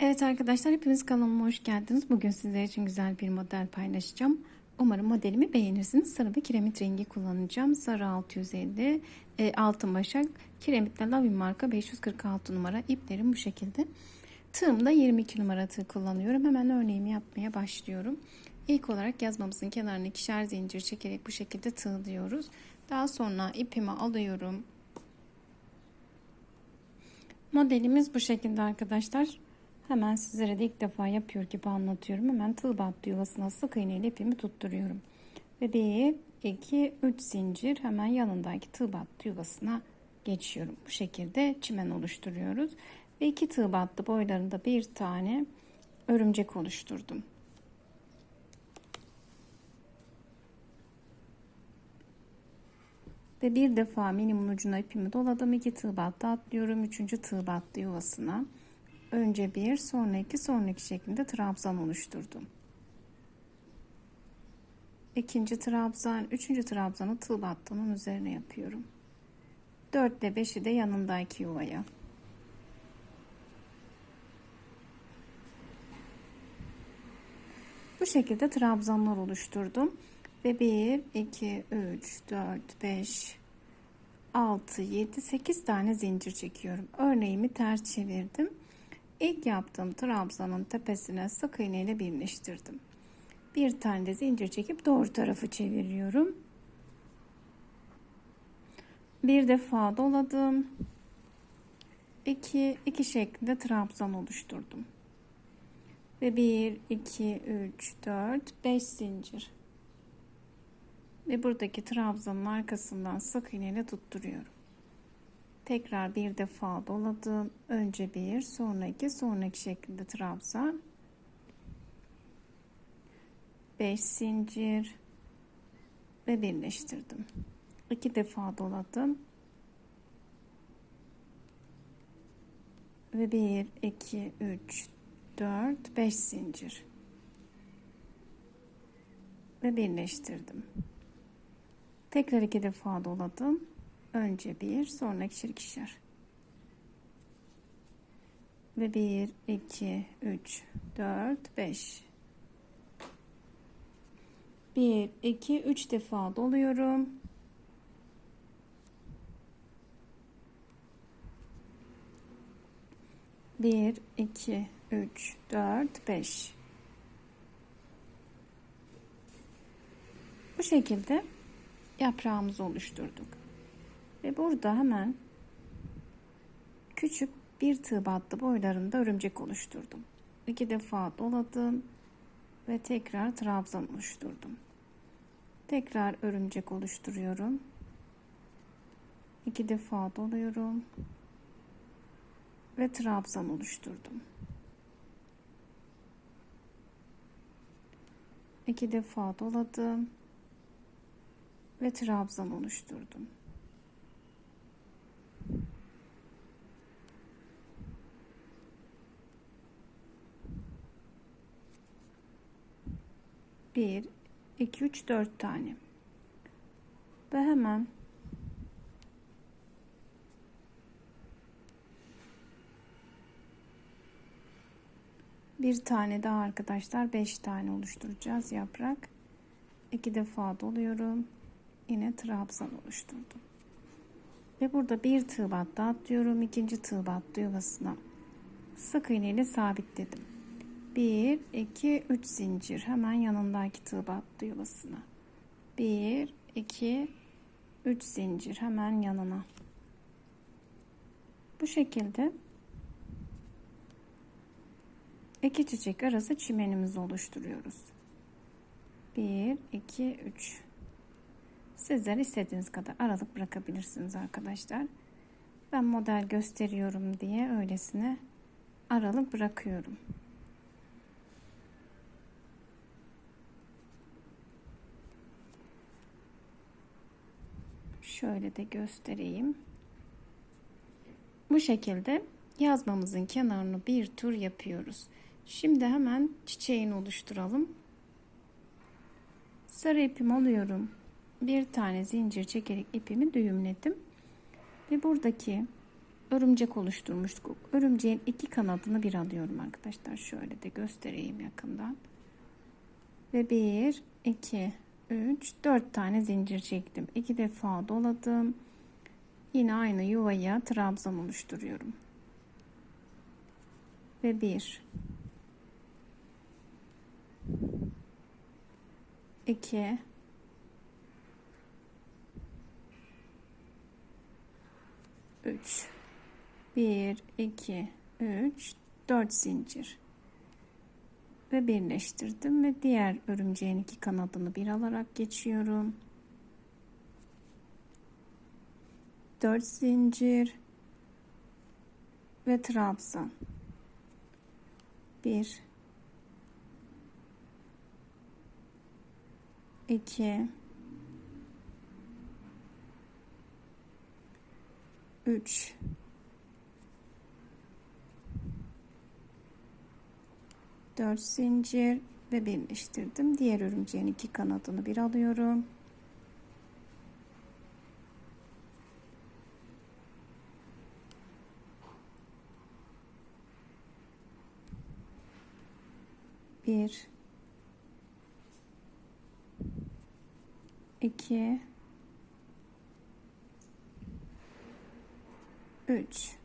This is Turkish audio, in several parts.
Evet arkadaşlar hepiniz kanalıma hoş geldiniz. Bugün sizler için güzel bir model paylaşacağım. Umarım modelimi beğenirsiniz. Sarı ve kiremit rengi kullanacağım. Sarı 650 e, altın başak kiremitle Lavin marka 546 numara iplerim bu şekilde. Tığımda 22 numara tığ kullanıyorum. Hemen örneğimi yapmaya başlıyorum. İlk olarak yazmamızın kenarına ikişer zincir çekerek bu şekilde tığlıyoruz. Daha sonra ipimi alıyorum. Modelimiz bu şekilde arkadaşlar. Hemen sizlere de ilk defa yapıyor gibi anlatıyorum. Hemen tığ battı yuvasına sık iğne ile ipimi tutturuyorum. Ve 1, 2, 3 zincir hemen yanındaki tığ battı yuvasına geçiyorum. Bu şekilde çimen oluşturuyoruz. Ve iki tığ battı boylarında bir tane örümcek oluşturdum. Ve bir defa minimum ucuna ipimi doladım. iki tığ battı atlıyorum. Üçüncü tığ battı yuvasına. Önce bir, sonra iki, sonra iki şeklinde trabzan oluşturdum. İkinci trabzan, üçüncü trabzanı tığ battının üzerine yapıyorum. Dört ile beşi de yanındaki yuvaya. Bu şekilde trabzanlar oluşturdum. Ve 1, 2, 3, 4, 5, 6, 7, 8 tane zincir çekiyorum. Örneğimi ters çevirdim. İlk yaptığım trabzanın tepesine sık iğne ile birleştirdim. Bir tane de zincir çekip doğru tarafı çeviriyorum. Bir defa doladım. 2 2 şeklinde trabzan oluşturdum. Ve 1 2 3 4 5 zincir. Ve buradaki trabzanın arkasından sık iğne ile tutturuyorum. Tekrar bir defa doladım. Önce bir, sonra iki, sonraki şekilde trabzan. 5 zincir ve birleştirdim. İki defa doladım. Ve 1 2 3 4 5 zincir. Ve birleştirdim. Tekrar iki defa doladım. Önce bir, sonra ikişer ikişer. Ve bir, iki, üç, dört, beş. Bir, iki, üç defa doluyorum. Bir, iki, üç, dört, beş. Bu şekilde yaprağımızı oluşturduk. Ve burada hemen küçük bir tığ battı boylarında örümcek oluşturdum. İki defa doladım ve tekrar trabzan oluşturdum. Tekrar örümcek oluşturuyorum. İki defa doluyorum ve trabzan oluşturdum. İki defa doladım ve trabzan oluşturdum. Bir, iki, üç, dört tane. Ve hemen bir tane daha arkadaşlar beş tane oluşturacağız yaprak. iki defa doluyorum. Yine trabzan oluşturdum. Ve burada bir tığ battı atlıyorum. ikinci tığ battı yuvasına. Sık iğne ile sabitledim. 1 2 3 zincir. Hemen yanındaki tığ battı yuvasına. 1 2 3 zincir. Hemen yanına. Bu şekilde iki çiçek arası çimenimizi oluşturuyoruz. 1 2 3 sizler istediğiniz kadar aralık bırakabilirsiniz arkadaşlar. Ben model gösteriyorum diye öylesine aralık bırakıyorum Şöyle de göstereyim. Bu şekilde yazmamızın kenarını bir tur yapıyoruz. Şimdi hemen çiçeğini oluşturalım. Sarı ipimi alıyorum. Bir tane zincir çekerek ipimi düğümledim. Ve buradaki örümcek oluşturmuştuk. Örümceğin iki kanadını bir alıyorum arkadaşlar. Şöyle de göstereyim yakından. Ve 1, 2, 3, 4 tane zincir çektim. 2 defa doladım. Yine aynı yuvaya trabzan oluşturuyorum. Ve 1, 2, 3 1 2 3 4 zincir ve birleştirdim ve diğer örümceğin iki kanadını bir alarak geçiyorum. 4 zincir ve trabzan. 1 2 3 4 zincir ve birleştirdim. Diğer örümceğin iki kanadını bir alıyorum. Bir, iki, üç.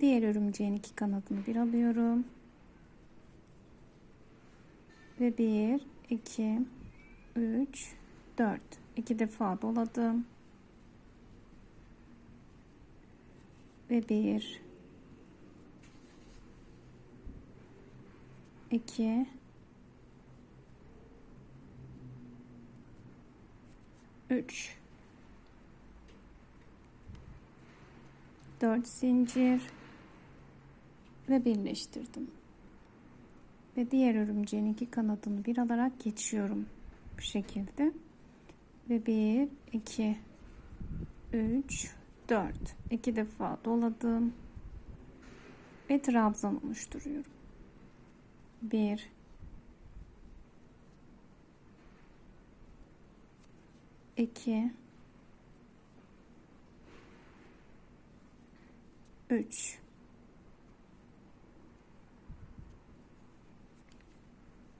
Diğer örümceğin iki kanadını bir alıyorum. Ve bir, iki, üç, dört. İki defa doladım. Ve bir, iki, üç, dört zincir ve birleştirdim. Ve diğer örümceğin iki kanadını bir alarak geçiyorum. Bu şekilde. Ve 1, 2, 3, 4. iki defa doladım. Ve trabzan oluşturuyorum. 1, 2, 3,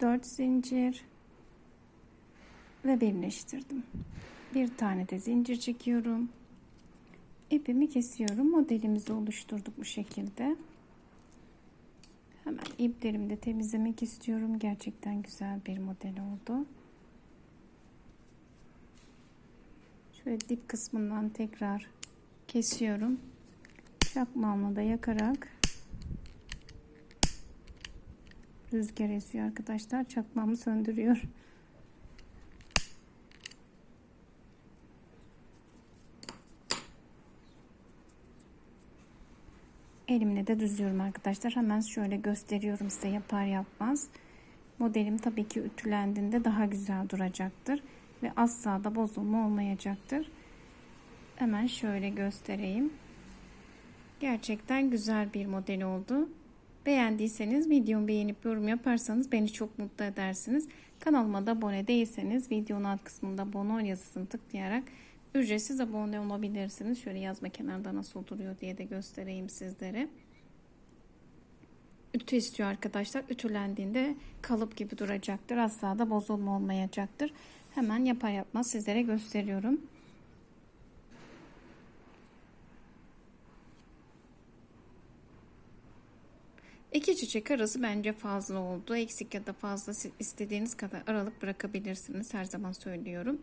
4 zincir ve birleştirdim. Bir tane de zincir çekiyorum. İpimi kesiyorum. Modelimizi oluşturduk bu şekilde. Hemen iplerimi de temizlemek istiyorum. Gerçekten güzel bir model oldu. Şöyle dip kısmından tekrar kesiyorum. Çakmağımla da yakarak Rüzgar esiyor arkadaşlar. Çakmağımı söndürüyor. Elimle de düzüyorum arkadaşlar. Hemen şöyle gösteriyorum size yapar yapmaz. Modelim tabii ki ütülendiğinde daha güzel duracaktır. Ve asla da bozulma olmayacaktır. Hemen şöyle göstereyim. Gerçekten güzel bir model oldu. Beğendiyseniz videomu beğenip yorum yaparsanız beni çok mutlu edersiniz. Kanalıma da abone değilseniz videonun alt kısmında abone yazısını tıklayarak ücretsiz abone olabilirsiniz. Şöyle yazma kenarda nasıl duruyor diye de göstereyim sizlere. Ütü istiyor arkadaşlar. Ütülendiğinde kalıp gibi duracaktır. Asla da bozulma olmayacaktır. Hemen yapar yapmaz sizlere gösteriyorum. İki çiçek arası bence fazla oldu. Eksik ya da fazla istediğiniz kadar aralık bırakabilirsiniz. Her zaman söylüyorum.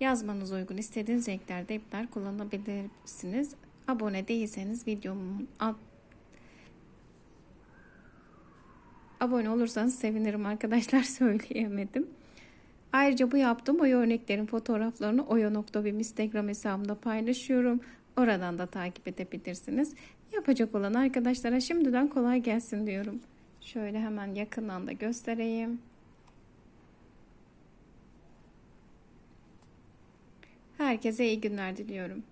Yazmanız uygun istediğiniz renklerde ipler kullanabilirsiniz. Abone değilseniz videomun alt abone olursanız sevinirim arkadaşlar söyleyemedim. Ayrıca bu yaptığım oya örneklerin fotoğraflarını oya.bim Instagram hesabımda paylaşıyorum. Oradan da takip edebilirsiniz. Yapacak olan arkadaşlara şimdiden kolay gelsin diyorum. Şöyle hemen yakından da göstereyim. Herkese iyi günler diliyorum.